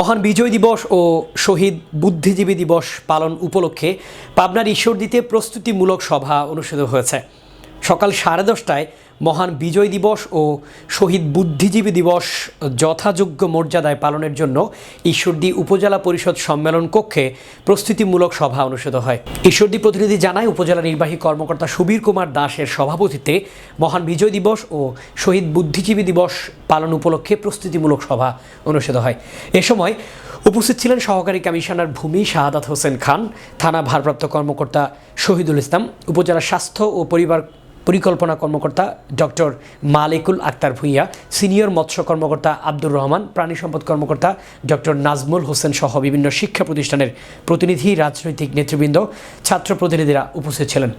মহান বিজয় দিবস ও শহীদ বুদ্ধিজীবী দিবস পালন উপলক্ষে পাবনার ঈশ্বরদীতে প্রস্তুতিমূলক সভা অনুষ্ঠিত হয়েছে। সকাল সাড়ে দশটায় মহান বিজয় দিবস ও শহীদ বুদ্ধিজীবী দিবস যথাযোগ্য মর্যাদায় পালনের জন্য ঈশ্বরদী উপজেলা পরিষদ সম্মেলন কক্ষে প্রস্তুতিমূলক সভা অনুষ্ঠিত হয়। ঈশ্বরদী প্রতিনিধি জানায়, উপজেলা নির্বাহী কর্মকর্তা সুবীর কুমার দাসের সভাপতিত্বে মহান বিজয় দিবস ও শহীদ বুদ্ধিজীবী দিবস পালন উপলক্ষে প্রস্তুতিমূলক সভা অনুষ্ঠিত হয়। এ সময় উপস্থিত ছিলেন সহকারী কমিশনার ভূমি শাহাদাত হোসেন খান, থানা ভারপ্রাপ্ত কর্মকর্তা শহীদুল ইসলাম, উপজেলা স্বাস্থ্য ও পরিবার পরিকল্পনা কর্মকর্তা ডক্টর মালিকুল আক্তার ভূঁইয়া, সিনিয়র মৎস্য কর্মকর্তা আব্দুর রহমান, প্রাণী সম্পদ কর্মকর্তা ডক্টর নাজমুল হোসেন সহ বিভিন্ন শিক্ষা প্রতিষ্ঠানের প্রতিনিধি, রাজনৈতিক নেতৃবৃন্দ, ছাত্র প্রতিনিধিরা উপস্থিত ছিলেন।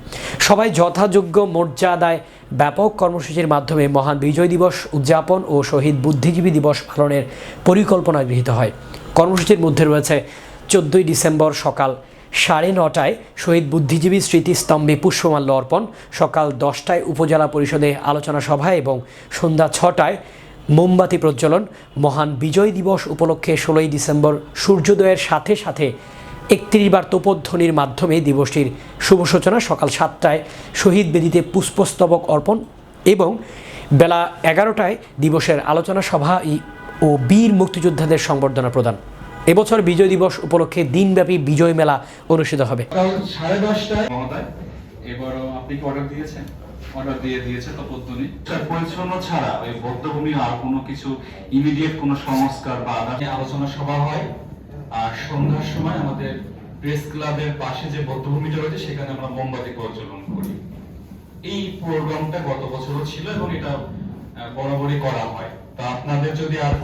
সবাই যথাযোগ্য মর্যাদায় ব্যাপক কর্মসূচির মাধ্যমে মহান বিজয় দিবস উদযাপন ও শহীদ বুদ্ধিজীবী দিবস পালনের পরিকল্পনা গৃহীত হয়। কর্মসূচির মধ্যে রয়েছে চোদ্দোই ডিসেম্বর সকাল সাড়ে নটায় শহীদ বুদ্ধিজীবী স্মৃতিস্তম্ভে পুষ্পমাল্য অর্পণ, সকাল দশটায় উপজেলা পরিষদে আলোচনা সভা এবং সন্ধ্যা ছটায় মোমবাতি প্রজ্বলন। মহান বিজয় দিবস উপলক্ষে ষোলোই ডিসেম্বর সূর্যোদয়ের সাথে সাথে একত্রিশ বার তোপধ্বনির মাধ্যমে দিবসটির শুভ সূচনা সকাল সাতটায় শহীদ বেদিতে পুষ্পস্তবক অর্পণ এবং বেলা এগারোটায় দিবসের আলোচনা সভা ও বীর মুক্তিযোদ্ধাদের সংবর্ধনা প্রদান। এবছর বিজয় দিবস উপলক্ষে দিনব্যাপী বিজয় মেলা অনুষ্ঠিত হবে। সাড়ে দশটায় এবারও আপনি কি অর্ডার দিয়েছেন? অর্ডার দিয়ে দিয়েছে পরিচ্ছন্ন ছাড়া ওই বদ্ধভূমি আর কোনো কিছু ইমিডিয়েট কোনো সংস্কার বা আলোচনা সভা হয়। আর সন্ধ্যার সময় আমাদের প্রেস ক্লাবের পাশে যে বদ্ধভূমিটা রয়েছে সেখানে আমরা মোমবাতি প্রজ্বলন করি। এই প্রোগ্রামটা গত বছরও ছিল এবং এটা বরাবরই করা হয়। তা আপনাদের যদি আর